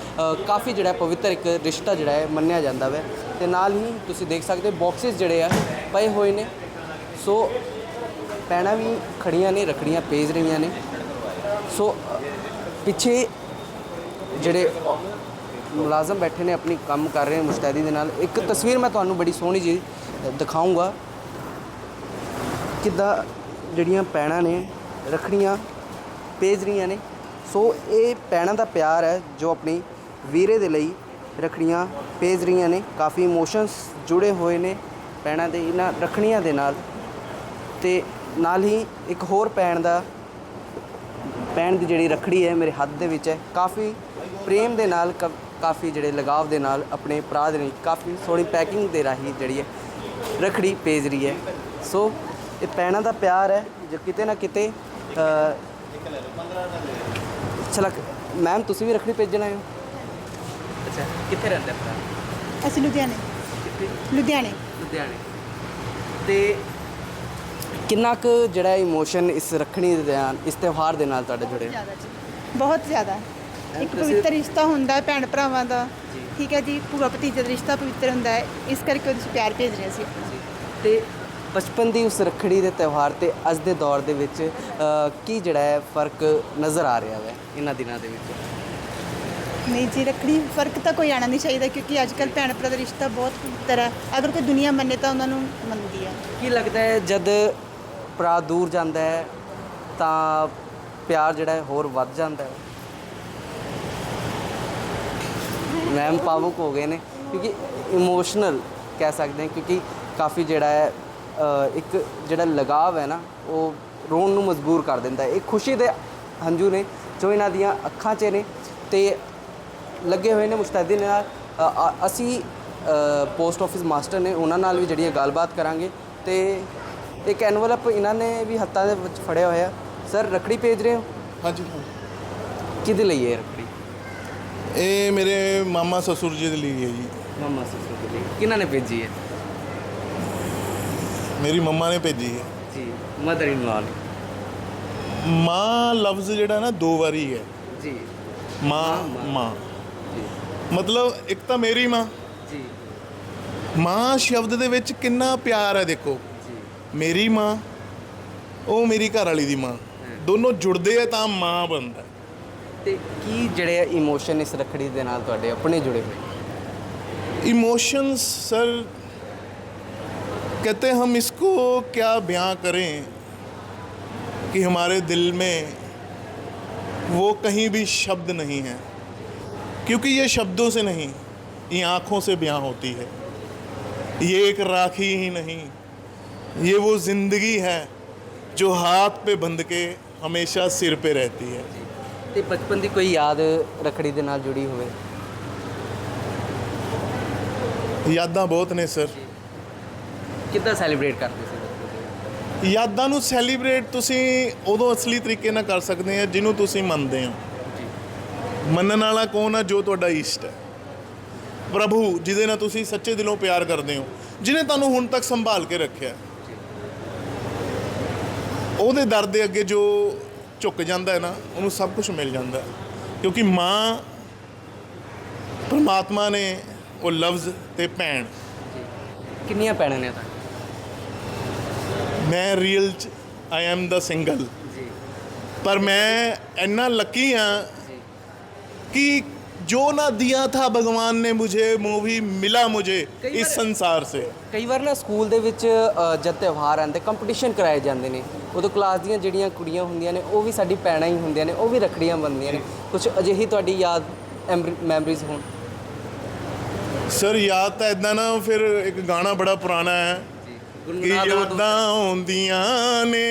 ਕਾਫੀ ਜਿਹੜਾ ਪਵਿੱਤਰ ਇੱਕ ਰਿਸ਼ਤਾ ਜਿਹੜਾ ਹੈ ਮੰਨਿਆ ਜਾਂਦਾ ਵੈ। ਤੇ ਨਾਲ ਹੀ ਤੁਸੀਂ ਦੇਖ ਸਕਦੇ ਹੋ ਬਾਕਸਿਸ ਜਿਹੜੇ ਆ, ਪਏ ਹੋਏ ਨੇ। ਸੋ ਭੈਣਾਂ ਵੀ ਖੜੀਆਂ ਨੇ, ਰਖੜੀਆਂ ਭੇਜ ਰਹੀਆਂ ਨੇ। ਸੋ, ਪਿੱਛੇ ਜਿਹੜੇ ਮੁਲਾਜ਼ਮ ਬੈਠੇ ਨੇ, ਆਪਣੀ ਕੰਮ ਕਰ ਰਹੇ ਨੇ ਮੁਸਤੈਦੀ ਦੇ ਨਾਲ। ਇੱਕ ਤਸਵੀਰ ਮੈਂ ਤੁਹਾਨੂੰ ਬੜੀ ਸੋਹਣੀ ਜੀ ਦਿਖਾਉਂਗਾ ਕਿੱਦਾਂ ਜਿਹੜੀਆਂ ਭੈਣਾਂ ਨੇ, ਰੱਖੜੀਆਂ ਭੇਜ ਰਹੀਆਂ ਨੇ, ਸੋ ਇਹ ਭੈਣਾਂ ਦਾ ਪਿਆਰ ਹੈ ਜੋ ਆਪਣੀ ਵੀਰੇ ਦੇ ਲਈ ਰੱਖੜੀਆਂ ਭੇਜ ਰਹੀਆਂ ਨੇ, ਕਾਫੀ ਇਮੋਸ਼ਨਸ ਜੁੜੇ ਹੋਏ ਨੇ ਭੈਣਾਂ ਦੇ, ਇਹਨਾਂ ਰੱਖੜੀਆਂ ਦੇ ਨਾਲ। ਤੇ ਨਾਲ ਹੀ ਇੱਕ ਹੋਰ ਭੈਣ ਦਾ, ਪੈਣ ਦੀ ਜਿਹੜੀ ਰੱਖੜੀ ਹੈ ਮੇਰੇ ਹੱਥ ਦੇ ਵਿੱਚ ਹੈ, ਕਾਫੀ ਪ੍ਰੇਮ ਦੇ ਨਾਲ, ਕ- ਕਾਫੀ ਜਿਹੜੇ ਲਗਾਵ ਦੇ ਨਾਲ ਆਪਣੇ ਭਰਾ ਦੇ ਲਈ ਕਾਫੀ ਸੋਹਣੀ ਪੈਕਿੰਗ ਦੇ ਰਾਹੀਂ ਜਿਹੜੀ ਹੈ, ਰਖੜੀ ਭੇਜ ਰਹੀ ਹੈ। ਸੋ ਇਹ ਪੈਣਾ ਦਾ ਪਿਆਰ ਹੈ ਜੋ ਕਿਤੇ ਨਾ ਕਿਤੇ ਅ, ਚਲੋ ਮੈਮ ਤੁਸੀਂ ਵੀ ਰਖੜੀ ਭੇਜਣ ਆਏ ਹੋ? ਅੱਛਾ ਕਿੱਥੇ ਰਹਿੰਦੇ ਭਰਾ? ਅਸੀਂ ਲੁਧਿਆਣੇ। ਕਿੱਥੇ? ਲੁਧਿਆਣੇ। ਲੁਧਿਆਣੇ। ਤੇ ਕਿੰਨਾ ਕੁ ਜਿਹੜਾ ਇਮੋਸ਼ਨ ਇਸ ਰੱਖਣੀ ਦੇ ਨਾਲ ਇਸ ਤਿਉਹਾਰ ਦੇ ਨਾਲ ਤੁਹਾਡੇ ਜੁੜੇ ਬਹੁਤ ਜ਼ਿਆਦਾ ਇੱਕ ਪਵਿੱਤਰ ਰਿਸ਼ਤਾ ਹੁੰਦਾ ਹੈ ਭੈਣ ਭਰਾਵਾਂ ਦਾ। ਠੀਕ ਹੈ ਜੀ ਭੂਆ ਭਤੀਜੇ ਦਾ ਰਿਸ਼ਤਾ ਪਵਿੱਤਰ ਹੁੰਦਾ ਹੈ ਇਸ ਕਰਕੇ ਉਹਦੇ 'ਚ ਪਿਆਰ ਭੇਜ ਰਹੇ ਸੀ। ਤੇ ਬਚਪਨ ਦੀ ਉਸ ਰੱਖੜੀ ਦੇ ਤਿਉਹਾਰ ਤੇ ਅੱਜ ਦੇ ਦੌਰ ਦੇ ਵਿੱਚ ਕੀ ਜਿਹੜਾ ਹੈ ਫ਼ਰਕ ਨਜ਼ਰ ਆ ਰਿਹਾ ਹੈ ਇਹਨਾਂ ਦਿਨਾਂ ਦੇ ਵਿੱਚ? ਨਹੀਂ ਜੀ ਰੱਖੜੀ ਫ਼ਰਕ ਤਾਂ ਕੋਈ ਆਣਾ ਨਹੀਂ ਚਾਹੀਦਾ ਕਿਉਂਕਿ ਅੱਜ ਕੱਲ੍ਹ ਭੈਣ ਭਰਾ ਦਾ ਰਿਸ਼ਤਾ ਬਹੁਤ ਪਵਿੱਤਰ ਹੈ। ਅਗਰ ਕੋਈ ਦੁਨੀਆ ਮੰਨੇ ਤਾਂ ਉਹਨਾਂ ਨੂੰ ਮੰਨਦੀ ਹੈ। ਕੀ ਲੱਗਦਾ ਹੈ ਜਦ ਭਰਾ ਦੂਰ ਜਾਂਦਾ ਹੈ ਤਾਂ ਪਿਆਰ ਜਿਹੜਾ ਹੈ ਹੋਰ ਵੱਧ ਜਾਂਦਾ ਹੈ? ਮੈਮ ਭਾਵੁਕ ਹੋ ਗਏ ਨੇ ਕਿਉਂਕਿ ਇਮੋਸ਼ਨਲ ਕਹਿ ਸਕਦੇ ਹਾਂ ਕਿਉਂਕਿ ਕਾਫੀ ਜਿਹੜਾ ਹੈ ਇੱਕ ਜਿਹੜਾ ਲਗਾਵ ਹੈ ਨਾ ਉਹ ਰੋਣ ਨੂੰ ਮਜਬੂਰ ਕਰ ਦਿੰਦਾ ਹੈ। ਇਹ ਖੁਸ਼ੀ ਦੇ ਹੰਝੂ ਨੇ ਜੋ ਇਹਨਾਂ ਦੀਆਂ ਅੱਖਾਂ 'ਚ ਨੇ ਤੇ ਲੱਗੇ ਹੋਏ ਨੇ ਮੁਸਤੈਦੀ ਨਾਲ। ਅਸੀਂ ਪੋਸਟ ਆਫਿਸ ਮਾਸਟਰ ਨੇ ਉਹਨਾਂ ਨਾਲ ਵੀ ਜਿਹੜੀ ਹੈ ਗੱਲਬਾਤ ਕਰਾਂਗੇ ਤੇ ਇੱਕ ਐਨਵਲਪ ਇਹਨਾਂ ਨੇ ਵੀ ਹੱਥਾਂ ਦੇ ਵਿੱਚ ਫੜਿਆ ਹੋਇਆ। ਸਰ ਰੱਖੜੀ ਭੇਜ ਰਹੇ ਹੋ? ਹਾਂਜੀ ਕਿਹਦੇ ਲਈ ਹੈ ਰੱਖੜੀ? ਇਹ ਮੇਰੇ ਮਾਮਾ ਸਸੁਰ ਜੀ ਦੇ ਲਈ ਹੈ ਜੀ। ਮਮਾ ਸਸੁਰ ਦੇ ਲਈ। ਕਿਹਨਾਂ ਨੇ ਭੇਜੀ ਹੈ? ਮੇਰੀ ਮੰਮਾ ਨੇ ਭੇਜੀ ਹੈ। ਜੀ ਮਦਰ ਇਨ ਲਾਅ ਮਾਂ ਲਫ਼ਜ਼ ਜਿਹੜਾ ਨਾ ਦੋ ਵਾਰੀ ਹੈ। ਜੀ। ਮਾਂ ਮਾਂ ਮਤਲਬ ਇੱਕ ਤਾਂ ਮੇਰੀ ਮਾਂ। ਜੀ। ਮਾਂ ਸ਼ਬਦ ਦੇ ਵਿੱਚ ਕਿੰਨਾ ਪਿਆਰ ਹੈ ਦੇਖੋ। ਮੇਰੀ ਮਾਂ ਉਹ ਮੇਰੀ ਘਰ ਵਾਲੀ ਦੀ ਮਾਂ। ਦੋਨੋਂ ਜੁੜਦੇ ਆ ਤਾਂ ਮਾਂ ਬਣਦਾ। ਤੇ ਕੀ ਜਿਹੜੇ ਇਮੋਸ਼ਨ ਇਸ ਰਖੜੀ ਦੇ ਨਾਲ ਤੁਹਾਡੇ ਆਪਣੇ ਜੁੜੇ ਹੋਏ? ਇਮੋਸ਼ਨਸ ਸਰ कहते हम इसको क्या बयां करें कि हमारे दिल में वो कहीं भी शब्द नहीं है क्योंकि ये शब्दों से नहीं ये आँखों से बयां होती है ये एक राखी ही नहीं ये वो ज़िंदगी है जो हाथ पे बंध के हमेशा सिर पे रहती है ਤੇ ਬਚਪਨ ਦੀ ਕੋਈ ਯਾਦ ਰੱਖੜੀ ਦੇ ਨਾਲ ਜੁੜੀ ਹੋਵੇ यादां बहुत ने सर ਕਿੱਦਾਂ ਸੈਲੀਬ੍ਰੇਟ ਕਰਦੇ ਸੀ? ਯਾਦਾਂ ਨੂੰ ਸੈਲੀਬ੍ਰੇਟ ਤੁਸੀਂ ਉਦੋਂ ਅਸਲੀ ਤਰੀਕੇ ਨਾਲ ਕਰ ਸਕਦੇ ਆ ਜਿਹਨੂੰ ਤੁਸੀਂ ਮੰਨਦੇ ਹੋ ਮੰਨਣ ਵਾਲਾ ਕੌਣ ਆ? ਜੋ ਤੁਹਾਡਾ ਇਸ਼ਟ ਹੈ। ਪ੍ਰਭੂ ਜਿਹਦੇ ਨਾਲ ਤੁਸੀਂ ਸੱਚੇ ਦਿਲੋਂ ਪਿਆਰ ਕਰਦੇ ਹੋ ਜਿਹਨੇ ਤੁਹਾਨੂੰ ਹੁਣ ਤੱਕ ਸੰਭਾਲ ਕੇ ਰੱਖਿਆ। ਉਹਦੇ ਦਰ ਦੇ ਅੱਗੇ ਜੋ ਝੁੱਕ ਜਾਂਦਾ ਹੈ ਨਾ ਉਹਨੂੰ ਸਭ ਕੁਝ ਮਿਲ ਜਾਂਦਾ ਕਿਉਂਕਿ ਮਾਂ ਪਰਮਾਤਮਾ ਨੇ ਉਹ ਲਫ਼ਜ਼ ਤੇ ਭੈਣ। ਕਿੰਨੀਆਂ ਪੈਣਾਂ ਨੇ ਤਾਂ ਮੈਂ ਰੀਅਲ ਚ ਆਈ ਐਮ ਦਾ ਸਿੰਗਲ ਜੀ पर मैं इतना लकी हाँ कि जो ना दिया था भगवान ने मुझे वो भी मिला मुझे कई इस बार- संसार से ਕਈ ਵਾਰ ਨਾ ਸਕੂਲ ਦੇ ਵਿੱਚ ਅ, ਜਦ ਤਿਉਹਾਰ ਆਉਂਦੇ ਕੰਪੀਟੀਸ਼ਨ ਕਰਾਏ ਜਾਂਦੇ ਨੇ ਉਦੋਂ ਕਲਾਸ ਦੀਆਂ ਜਿਹੜੀਆਂ ਕੁੜੀਆਂ ਹੁੰਦੀਆਂ ਨੇ ਉਹ ਵੀ ਸਾਡੀ ਭੈਣਾਂ ਹੀ ਹੁੰਦੀਆਂ ਨੇ ਉਹ ਵੀ ਰੱਖੜੀਆਂ ਬੰਨਦੀਆਂ ਨੇ ਕੁਝ ਅਜਿਹੀ ਤੁਹਾਡੀ ਯਾਦ ਮੈਮਰੀਜ਼ ਹੋਣ ਸਰ ਯਾਦ ਤਾਂ ਇਦਾਂ ਨਾ ਫਿਰ ਇੱਕ ਗਾਣਾ ਬੜਾ ਪੁਰਾਣਾ ਹੈ ਕਿ ਗੁਨਗੁਨਾ ਦਿਓ ਦੋ- ਯਾਦਾਂ ਆਉਂਦੀਆਂ ਨੇ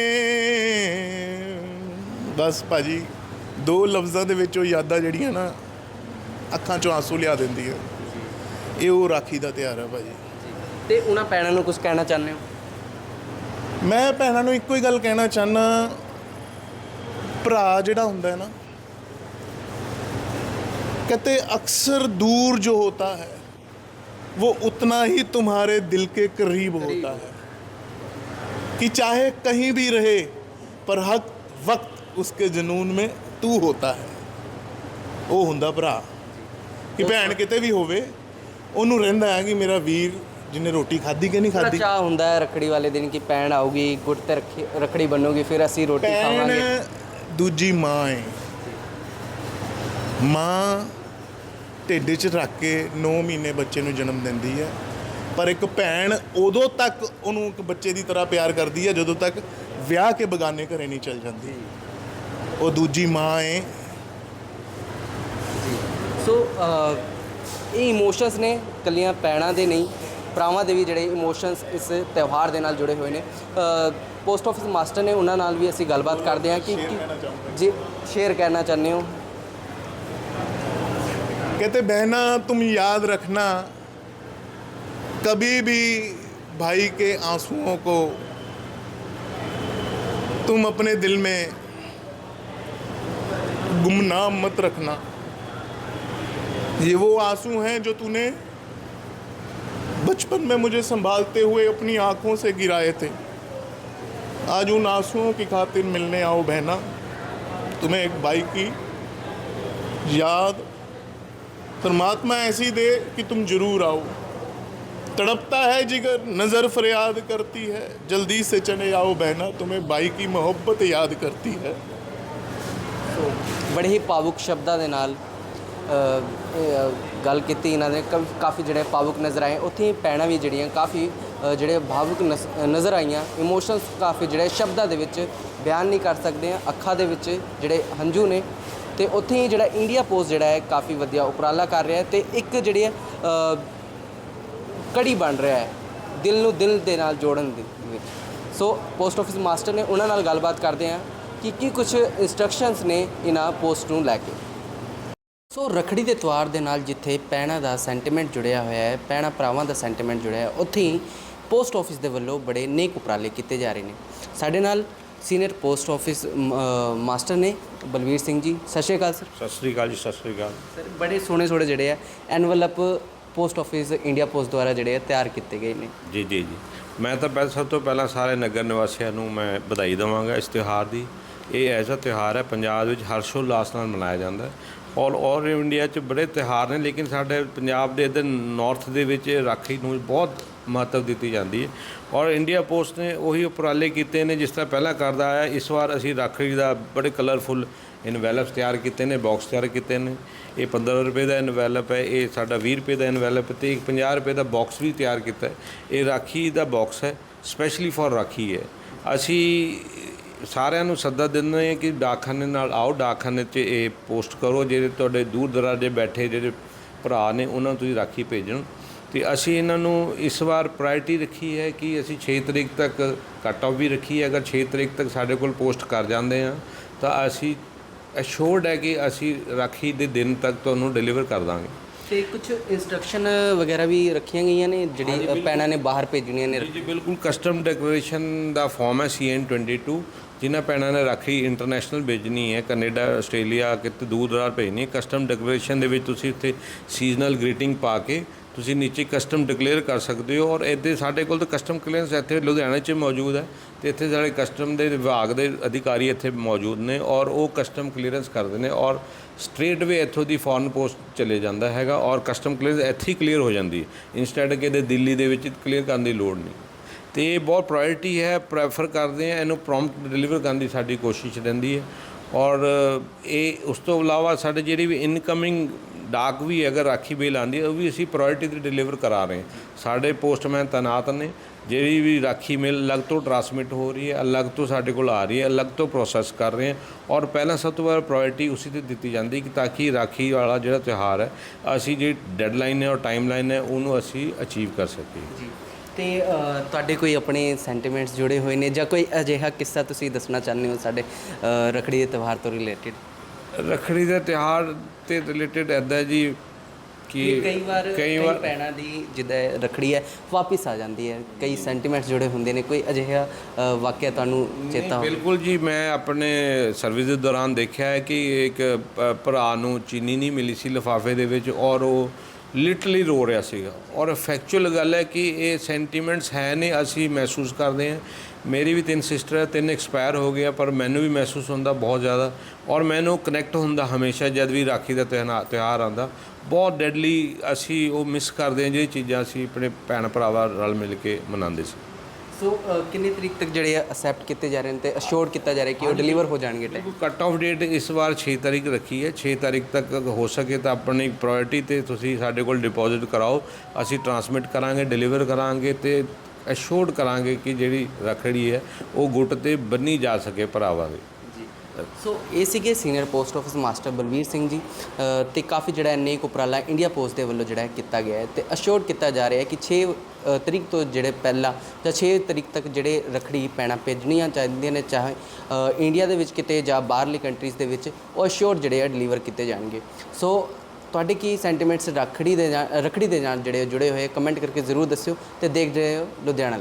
ਬਸ ਭਾਜੀ ਦੋ ਲਫ਼ਜ਼ਾਂ ਦੇ ਵਿੱਚ ਉਹ ਯਾਦਾਂ ਜਿਹੜੀਆਂ ਨਾ ਅੱਖਾਂ 'ਚੋਂ ਆਂਸੂ ਲਿਆ ਦਿੰਦੀ ਹੈ ਇਹ ਉਹ ਰਾਖੀ ਦਾ ਤਿਉਹਾਰ ਹੈ ਭਾਜੀ ਤੇ ਉਹਨਾਂ ਭੈਣਾਂ ਨੂੰ ਕੁਝ ਕਹਿਣਾ ਚਾਹੁੰਦੇ ਹੋ ਮੈਂ ਭੈਣਾਂ ਨੂੰ ਇੱਕੋ ਹੀ ਗੱਲ ਕਹਿਣਾ ਚਾਹਨਾ ਭਰਾ ਜਿਹੜਾ ਹੁੰਦਾ ਹੈ ਨਾ कहते अक्सर दूर जो होता है वो उतना ही तुम्हारे दिल के करीब होता है कि चाहे कहीं भी रहे पर हक वक्त उसके जुनून में तू होता है ਉਹ ਹੁੰਦਾ ਭਰਾ ਕਿ ਭੈਣ ਕਿਤੇ ਵੀ ਹੋਵੇ ਉਹਨੂੰ ਰਹਿੰਦਾ ਹੈ ਕਿ ਮੇਰਾ ਵੀਰ ਜਿਹਨੇ ਰੋਟੀ ਖਾਧੀ ਕਿ ਨਹੀਂ ਬੜਾ ਖਾਧੀ ਚਾਹ ਹੁੰਦਾ ਹੈ ਰੱਖੜੀ ਵਾਲੇ ਦਿਨ ਕਿ ਭੈਣ ਆਊਗੀ ਗੁੱਟ ਤੇ ਰੱਖੀ ਰੱਖੜੀ ਬੰਨੋਗੀ ਫਿਰ ਅਸੀਂ ਰੋਟੀ ਭੈਣ ਖਾਵਾਂਗੇ ਦੂਜੀ ਮਾਂ ਹੈ ਮਾਂ ਢਿੱਡ 'ਚ ਰੱਖ ਕੇ 9 ਮਹੀਨੇ ਬੱਚੇ ਨੂੰ ਜਨਮ ਦਿੰਦੀ ਹੈ ਪਰ ਇੱਕ ਭੈਣ ਉਦੋਂ ਤੱਕ ਉਹਨੂੰ ਇੱਕ ਬੱਚੇ ਦੀ ਤਰ੍ਹਾਂ ਪਿਆਰ ਕਰਦੀ ਹੈ ਜਦੋਂ ਤੱਕ ਵਿਆਹ ਕੇ ਬਗਾਨੇ ਘਰੇ ਨਹੀਂ ਚਲ ਜਾਂਦੀ ਉਹ ਦੂਜੀ ਮਾਂ ਹੈ ਸੋ ਅ, ਇਹ ਇਮੋਸ਼ਨਸ ਨੇ ਕੱਲੀਆਂ ਪੈਣਾ ਦੇ ਨਹੀਂ ਭਰਾਵਾਂ ਦੇ ਵੀ ਜਿਹੜੇ ਇਮੋਸ਼ਨਸ ਇਸ ਤਿਉਹਾਰ ਦੇ ਨਾਲ ਜੁੜੇ ਹੋਏ ਨੇ ਪੋਸਟ ਆਫਿਸ ਮਾਸਟਰ ਨੇ ਉਹਨਾਂ ਨਾਲ ਵੀ ਅਸੀਂ ਗੱਲਬਾਤ ਕਰਦੇ ਹਾਂ ਕਿ ਕਿ- ਜੀ ਸ਼ੇਅਰ ਕਹਿਣਾ ਚਾਹੁੰਦੇ ਹੋ कहते बहना तुम याद रखना कभी भी भाई के आंसुओं को तुम अपने दिल में गुमनाम मत रखना। ये वो आँसू हैं जो तूने बचपन में मुझे संभालते हुए अपनी आँखों से गिराए थे। आज उन आंसुओं की खातिर मिलने आओ बहना। तुम्हें एक भाई की याद। परमात्मा ऐसी दे कि तुम ज़रूर आओ। तड़पता है जिगर नज़र फरियाद करती है जल्दी से चले आओ बहना तुम्हें भाई की मोहब्बत याद करती है ਬੜੇ ਹੀ ਭਾਵੁਕ ਸ਼ਬਦਾਂ ਦੇ ਨਾਲ ਅ, ਇਹ, ਗੱਲ ਕੀਤੀ ਇਹਨਾਂ ਨੇ ਕਾ- ਕਾਫੀ ਜਿਹੜੇ ਭਾਵੁਕ ਨਜ਼ਰ ਆਏ ਉੱਥੇ ਹੀ ਪੈਣਾ ਵੀ ਜਿਹੜੀਆਂ ਕਾਫੀ ਅ, ਜਿਹੜੇ ਭਾਵੁਕ ਨਸ- ਨਜ਼ਰ ਆਈਆਂ ਇਮੋਸ਼ਨਸ ਕਾਫੀ ਜਿਹੜੇ ਸ਼ਬਦਾਂ ਦੇ ਵਿੱਚ ਬਿਆਨ ਨਹੀਂ ਕਰ ਸਕਦੇ ਆ ਅੱਖਾਂ ਦੇ ਵਿੱਚ ਜਿਹੜੇ ਹੰਝੂ ਨੇ ਤੇ ਉੱਥੇ ਹੀ ਜਿਹੜਾ ਇੰਡੀਆ ਪੋਸਟ ਜਿਹੜਾ ਹੈ ਕਾਫੀ ਵਧੀਆ ਉਪਰਾਲਾ ਕਰ ਰਿਹਾ ਹੈ ਤੇ ਇੱਕ ਜਿਹੜੀ ਹੈ ਅ, ਕੜੀ ਬਣ ਰਿਹਾ ਹੈ ਦਿਲ ਨੂੰ ਦਿਲ ਦੇ ਨਾਲ ਜੋੜਨ ਦੇ ਵਿੱਚ। ਸੋ ਪੋਸਟ ਆਫਿਸ ਮਾਸਟਰ ਨੇ ਉਹਨਾਂ ਨਾਲ ਗੱਲਬਾਤ ਕਰਦੇ ਹਾਂ ਕਿ ਕੀ ਕੁਝ ਇਨਸਟਰਕਸ਼ਨਸ ਨੇ ਇਹਨਾਂ ਪੋਸਟ ਨੂੰ ਲੈ ਕੇ। ਸੋ ਰਖੜੀ ਦੇ ਤਿਉਹਾਰ ਦੇ ਨਾਲ ਜਿੱਥੇ ਪੈਣਾ ਦਾ ਸੈਂਟੀਮੈਂਟ ਜੁੜਿਆ ਹੋਇਆ ਹੈ ਪੈਣਾ ਭਰਾਵਾਂ ਦਾ ਸੈਂਟੀਮੈਂਟ ਜੁੜਿਆ ਹੈ ਉੱਥੇ ਹੀ ਪੋਸਟ ਆਫਿਸ ਦੇ ਵੱਲੋਂ ਬੜੇ ਨੇਕ ਉਪਰਾਲੇ ਕੀਤੇ ਜਾ ਰਹੇ ਨੇ। ਸਾਡੇ ਨਾਲ ਸੀਨੀਅਰ ਪੋਸਟ ਆਫਿਸ ਮਾਸਟਰ ਨੇ ਬਲਵੀਰ ਸਿੰਘ ਜੀ। ਸਤਿ ਸ਼੍ਰੀ ਅਕਾਲ ਸਰ ਸਤਿ ਸ੍ਰੀ ਅਕਾਲ ਜੀ ਸਤਿ ਸ੍ਰੀ ਅਕਾਲ। ਸਰ ਬੜੇ ਸੋਹਣੇ ਸੋਹਣੇ ਜਿਹੜੇ ਆ envelope post office India Post ਦੁਆਰਾ ਜਿਹੜੇ ਆ ਤਿਆਰ ਕੀਤੇ ਗਏ ਨੇ। ਜੀ ਜੀ ਜੀ। ਮੈਂ ਤਾਂ ਪਹਿਲਾਂ ਸਭ ਤੋਂ ਪਹਿਲਾਂ ਸਾਰੇ ਨਗਰ ਨਿਵਾਸੀਆਂ ਨੂੰ ਮੈਂ ਵਧਾਈ ਦੇਵਾਂਗਾ ਇਸ ਤਿਉਹਾਰ ਦੀ। ਇਹ ਐਸਾ ਤਿਉਹਾਰ ਹੈ, ਪੰਜਾਬ ਵਿੱਚ ਹਰਸ਼ੋਲਾਸ ਨਾਲ ਮਨਾਇਆ ਜਾਂਦਾ ਹੈ। ਔਰ ਔਰ ਇੰਡੀਆ 'ਚ ਬੜੇ ਤਿਉਹਾਰ ਨੇ, ਲੇਕਿਨ ਸਾਡੇ ਪੰਜਾਬ ਦੇ ਇੱਧਰ ਨਾਰਥ ਦੇ ਵਿੱਚ ਰਾਖੀ ਨੂੰ ਬਹੁਤ ਮਹੱਤਵ ਦਿੱਤੀ ਜਾਂਦੀ ਹੈ। ਔਰ ਇੰਡੀਆ ਪੋਸਟ ਨੇ ਉਹੀ ਉਪਰਾਲੇ ਕੀਤੇ ਨੇ, ਜਿਸ ਤਰ੍ਹਾਂ ਪਹਿਲਾਂ ਕਰਦਾ ਆਇਆ, ਇਸ ਵਾਰ ਅਸੀਂ ਰਾਖੀ ਦਾ ਬੜੇ ਕਲਰਫੁੱਲ ਇਨਵੈਲਪਸ ਤਿਆਰ ਕੀਤੇ ਨੇ ਬਾਕਸ ਤਿਆਰ ਕੀਤੇ ਨੇ। ਇਹ 15 ਰੁਪਏ ਦਾ ਇਨਵੈਲਪ ਹੈ, ਇਹ ਸਾਡਾ 20 ਰੁਪਏ ਦਾ ਇਨਵੈਲਪ ਤੇ ਇੱਕ 50 ਰੁਪਏ ਦਾ ਬਾਕਸ ਵੀ ਤਿਆਰ ਕੀਤਾ ਹੈ। ਇਹ ਰਾਖੀ ਦਾ ਬਾਕਸ ਹੈ ਸਪੈਸ਼ਲੀ ਫॉर ਰਾਖੀ ਹੈ। ਅਸੀਂ ਸਾਰਿਆਂ ਨੂੰ ਸੱਦਾ ਦਿੰਦੇ ਹਾਂ ਕਿ ਡਾਕਖਾਨੇ ਨਾਲ ਆਓ, ਡਾਕਖਾਨੇ 'ਚ ਇਹ ਪੋਸਟ ਕਰੋ, ਜਿਹੜੇ ਤੁਹਾਡੇ ਦੂਰ ਦਰਾਜੇ ਬੈਠੇ ਜਿਹੜੇ ਭਰਾ ਨੇ, ਉਹਨਾਂ ਨੂੰ ਤੁਸੀਂ ਰਾਖੀ ਭੇਜਣ। ਤੇ ਅਸੀਂ ਇਹਨਾਂ ਨੂੰ ਇਸ ਵਾਰ ਪ੍ਰਾਇੋਰਟੀ ਰੱਖੀ ਹੈ ਕਿ ਅਸੀਂ 6 ਤਰੀਕ ਤੱਕ ਕੱਟ ਆਫ ਵੀ ਰੱਖੀ ਹੈ। ਅਗਰ 6 ਤਰੀਕ ਤੱਕ ਸਾਡੇ ਕੋਲ ਪੋਸਟ ਕਰ ਜਾਂਦੇ ਆ ਤਾਂ ਅਸੀਂ ਅਸ਼ੋਰਡ ਹੈ ਕਿ ਅਸੀਂ ਰਾਖੀ ਦੇ ਦਿਨ ਤੱਕ ਤੁਹਾਨੂੰ ਡਿਲੀਵਰ ਕਰ ਦਾਂਗੇ। ਤੇ ਕੁਝ ਇਨਸਟਰਕਸ਼ਨ ਵਗੈਰਾ ਵੀ ਰੱਖੀਆਂ ਗਈਆਂ ਨੇ ਜਿਹੜੀ ਭੈਣਾਂ ਨੇ ਬਾਹਰ ਭੇਜਣੀਆਂ ਨੇ? ਜੀ ਜੀ ਬਿਲਕੁਲ। ਕਸਟਮ ਡੈਕਲੇਰੇਸ਼ਨ ਦਾ ਫਾਰਮ ਹੈ ਸੀਐਨ 22 ਜਿਨ੍ਹਾਂ ਭੈਣਾਂ ਨੇ ਰਾਖੀ ਇੰਟਰਨੈਸ਼ਨਲ ਭੇਜਣੀ ਹੈ। ਕੈਨੇਡਾ ਆਸਟ੍ਰੇਲੀਆ ਕਿਤੇ ਦੂਰ ਦਰਾਰ ਭੇਜਣੀ ਹੈ। ਕਸਟਮ ਡੈਕਲੇਰੇਸ਼ਨ ਦੇ ਵਿੱਚ ਤੁਸੀਂ ਉੱਥੇ ਸੀਜ਼ਨਲ ਗ੍ਰੀਟਿੰਗ ਪਾ ਕੇ ਤੁਸੀਂ ਨੀਚੇ ਕਸਟਮ ਡਿਕਲੇਅਰ ਕਰ ਸਕਦੇ ਹੋ ਔਰ ਇੱਥੇ ਸਾਡੇ ਕੋਲ ਤਾਂ ਕਸਟਮ ਕਲੀਅਰੈਂਸ ਇੱਥੇ ਲੁਧਿਆਣਾ 'ਚ ਮੌਜੂਦ ਹੈ ਤੇ ਇੱਥੇ ਸਾਡੇ ਕਸਟਮ ਦੇ ਵਿਭਾਗ ਦੇ ਅਧਿਕਾਰੀ ਇੱਥੇ ਮੌਜੂਦ ਨੇ ਔਰ ਉਹ ਕਸਟਮ ਕਲੀਅਰੈਂਸ ਕਰਦੇ ਨੇ ਔਰ ਸਟ੍ਰੇਟ ਵੇ ਇੱਥੋਂ ਦੀ ਫੋਰਨ ਪੋਸਟ ਚਲੇ ਜਾਂਦਾ ਹੈਗਾ ਔਰ ਕਸਟਮ ਕਲੀਅਰੈਂਸ ਇੱਥੇ ਹੀ ਕਲੀਅਰ ਹੋ ਜਾਂਦੀ ਹੈ। ਇੰਸਟੈਡ ਕਿ ਇਹਦੇ ਦਿੱਲੀ ਦੇ ਵਿੱਚ ਕਲੀਅਰ ਕਰਨ ਦੀ ਲੋੜ ਨਹੀਂ। ਤੇ ਇਹ ਬਹੁਤ ਪ੍ਰਾਇੋਰਟੀ ਹੈ ਪ੍ਰੈਫਰ ਕਰਦੇ ਆ, ਇਹਨੂੰ ਪ੍ਰੋਮਪਟ ਡਿਲੀਵਰ ਕਰਨ ਦੀ ਸਾਡੀ ਕੋਸ਼ਿਸ਼ ਰਹਿੰਦੀ ਹੈ। ਔਰ ਇਹ ਉਸ ਤੋਂ ਇਲਾਵਾ ਸਾਡੇ ਜਿਹੜੀ ਵੀ ਇਨਕਮਿੰਗ ਡਾਕ ਵੀ ਅਗਰ ਰਾਖੀ ਬੇਲ ਆਉਂਦੀ ਹੈ ਉਹ ਵੀ ਅਸੀਂ ਪ੍ਰਾਇੋਰਟੀ ਤੇ ਡਿਲੀਵਰ ਕਰਾ ਰਹੇ ਹਾਂ। ਸਾਡੇ ਪੋਸਟਮੈਨ ਤੈਨਾਤ ਨੇ ਜਿਹੜੀ ਵੀ ਰਾਖੀ ਮੇਲ ਅਲੱਗ ਤੋਂ ਟਰਾਂਸਮਿਟ ਹੋ ਰਹੀ ਹੈ ਅਲੱਗ ਤੋਂ ਸਾਡੇ ਕੋਲ ਆ ਰਹੀ ਹੈ ਅਲੱਗ ਤੋਂ ਪ੍ਰੋਸੈਸ ਕਰ ਰਹੇ ਹਾਂ। ਔਰ ਪਹਿਲਾਂ ਸਭ ਤੋਂ ਵੱਧ ਪ੍ਰਾਇੋਰਟੀ ਉਸੇ ਤੇ ਦਿੱਤੀ ਜਾਂਦੀ ਕਿ ਤਾਂ ਕਿ ਰਾਖੀ ਵਾਲਾ ਜਿਹੜਾ ਤਿਉਹਾਰ ਹੈ ਅਸੀਂ ਜਿਹੜੀ ਡੈਡਲਾਈਨ ਹੈ ਔਰ ਟਾਈਮਲਾਈਨ ਹੈ ਉਹਨੂੰ ਅਸੀਂ ਅਚੀਵ ਕਰ ਸਕੀਏ। ਜੀ। ਤੇ ਤੁਹਾਡੇ ਕੋਈ ਆਪਣੇ ਸੈਂਟੀਮੈਂਟਸ ਜੁੜੇ ਹੋਏ ਨੇ ਜਾਂ ਕੋਈ ਅਜਿਹਾ ਕਿੱਸਾ ਤੁਸੀਂ ਦੱਸਣਾ ਚਾਹੁੰਦੇ ਹੋ ਸਾਡੇ ਅ, ਰੱਖੜੀ ਦੇ ਤਿਉਹਾਰ ਤੋਂ ਰਿਲੇਟਡ ਰੱਖੜੀ ਦਾ ਤਿਉਹਾਰ ਤੇ ਰਿਲੇਟਡ ਐਦਾ ਜੀ ਕਿ ਕਈ ਵਾਰ ਕਈ ਵਾਰ ਭੈਣਾਂ ਦੀ ਜਿੱਦਾਂ ਰੱਖੜੀ ਹੈ ਵਾਪਿਸ ਆ ਜਾਂਦੀ ਹੈ। ਕਈ ਸੈਂਟੀਮੈਂਟਸ ਜੁੜੇ ਹੁੰਦੇ ਨੇ ਕੋਈ ਅਜਿਹਾ ਵਾਕਿਆ ਤੁਹਾਨੂੰ ਚੇਤਾ ਹੋਵੇ। ਬਿਲਕੁਲ ਜੀ ਮੈਂ ਆਪਣੇ ਸਰਵਿਸ ਦੇ ਦੌਰਾਨ ਦੇਖਿਆ ਹੈ ਕਿ ਇੱਕ ਭਰਾ ਨੂੰ ਚੀਨੀ ਨਹੀਂ ਮਿਲੀ ਸੀ ਲਿਫਾਫੇ ਦੇ ਵਿੱਚ ਔਰ ਉਹ ਲਿਟਰਲੀ ਰੋ ਰਿਹਾ ਸੀਗਾ। ਔਰ ਫੈਕਚੁਅਲ ਗੱਲ ਹੈ ਕਿ ਇਹ ਸੈਂਟੀਮੈਂਟਸ ਹੈ ਨੇ ਅਸੀਂ ਮਹਿਸੂਸ ਕਰਦੇ ਹਾਂ। ਮੇਰੀ ਵੀ ਤਿੰਨ ਸਿਸਟਰ ਹੈ, ਤਿੰਨ ਐਕਸਪਾਇਰ ਹੋ ਗਿਆ ਪਰ ਮੈਨੂੰ ਵੀ ਮਹਿਸੂਸ ਹੁੰਦਾ ਬਹੁਤ ਜ਼ਿਆਦਾ। ਔਰ ਮੈਨੂੰ ਕਨੈਕਟ ਹੁੰਦਾ ਹਮੇਸ਼ਾ ਜਦ ਵੀ ਰਾਖੀ ਦਾ ਤਿਉਹਾਰ ਤਿਉਹਾਰ ਆਉਂਦਾ। ਬਹੁਤ ਡੈਡਲੀ ਅਸੀਂ ਉਹ ਮਿਸ ਕਰਦੇ ਹਾਂ, ਜਿਹੜੀ ਚੀਜ਼ਾਂ ਅਸੀਂ ਆਪਣੇ ਭੈਣ ਭਰਾਵਾਂ ਰਲ ਮਿਲ ਕੇ ਮਨਾਉਂਦੇ ਸੀ। ਸੋ ਅ, ਕਿੰਨੀ ਤਰੀਕ ਤੱਕ ਜਿਹੜੇ ਆ ਅਸੈਪਟ ਕੀਤੇ ਜਾ ਰਹੇ ਨੇ ਤੇ ਅਸ਼ੋਰਡ ਕੀਤਾ ਜਾ ਰਿਹਾ ਕਿ ਉਹ ਡਿਲੀਵਰ ਹੋ ਜਾਣਗੇ ਟਾਈਮ ਕੱਟ ਆਫ ਡੇਟ ਇਸ ਵਾਰ 6 ਤਾਰੀਖ ਰੱਖੀ ਹੈ। 6 ਤਾਰੀਖ ਤੱਕ ਹੋ ਸਕੇ ਤਾਂ ਆਪਣੀ ਪ੍ਰਾਇੋਰਟੀ ਤੇ ਤੁਸੀਂ ਸਾਡੇ ਕੋਲ ਡਿਪੋਜ਼ਿਟ ਕਰਾਓ। ਅਸੀਂ ਟਰਾਂਸਮਿਟ ਕਰਾਂਗੇ ਡਿਲੀਵਰ ਕਰਾਂਗੇ ਤੇ ਅਸ਼ੋਰਡ ਕਰਾਂਗੇ ਕਿ ਜਿਹੜੀ ਰੱਖੜੀ ਹੈ ਉਹ ਗੁੱਟ ਤੇ ਬੰਨੀ ਜਾ ਸਕੇ ਭਰਾਵਾਂ ਦੇ। ਸੋ ਇਹ ਸੀਗੇ senior post office master Balvir Singh ji ਅ, ਤੇ ਕਾਫੀ ਜਿਹੜਾ ਨੇਕ ਉਪਰਾਲਾ ਇੰਡੀਆ ਪੋਸਟ ਦੇ ਵੱਲੋਂ ਜਿਹੜਾ ਕੀਤਾ ਗਿਆ ਹੈ। ਤੇ ਅਸ਼ੋਰ ਕੀਤਾ ਜਾ ਰਿਹਾ ਹੈ ਕਿ 6 ਤਰੀਕ ਤੋਂ ਜਿਹੜੇ ਪਹਿਲਾਂ ਜਾਂ 6 ਤਰੀਕ ਤੱਕ ਜਿਹੜੇ ਰਖੜੀ ਪੈਣਾ ਭੇਜਣੀਆਂ ਚਾਹੀਦੀਆਂ ਨੇ ਚਾਹੇ ਇੰਡੀਆ ਦੇ ਵਿੱਚ ਕਿਤੇ ਜਾਂ ਬਾਹਰਲੀ ਕੰਟਰੀਜ਼ ਦੇ ਵਿੱਚ ਉਹ ਅਸ਼ੋਰ ਜਿਹੜੇ ਆ ਡਿਲੀਵਰ ਕੀਤੇ ਜਾਣਗੇ। ਸੋ ਤੁਹਾਡੇ ਕੀ ਸੈਂਟੀਮੈਂਟਸ ਰੱਖੜੀ ਦੇ ਜਾਂ ਰਖੜੀ ਦੇ ਨਾਲ ਜਿਹੜੇ ਜੁੜੇ ਹੋਏ ਕਮੈਂਟ ਕਰਕੇ ਜ਼ਰੂਰ ਦੱਸਿਓ ਤੇ ਦੇਖਦੇ ਰਹੋ ਲੁਧਿਆਣਾ Live।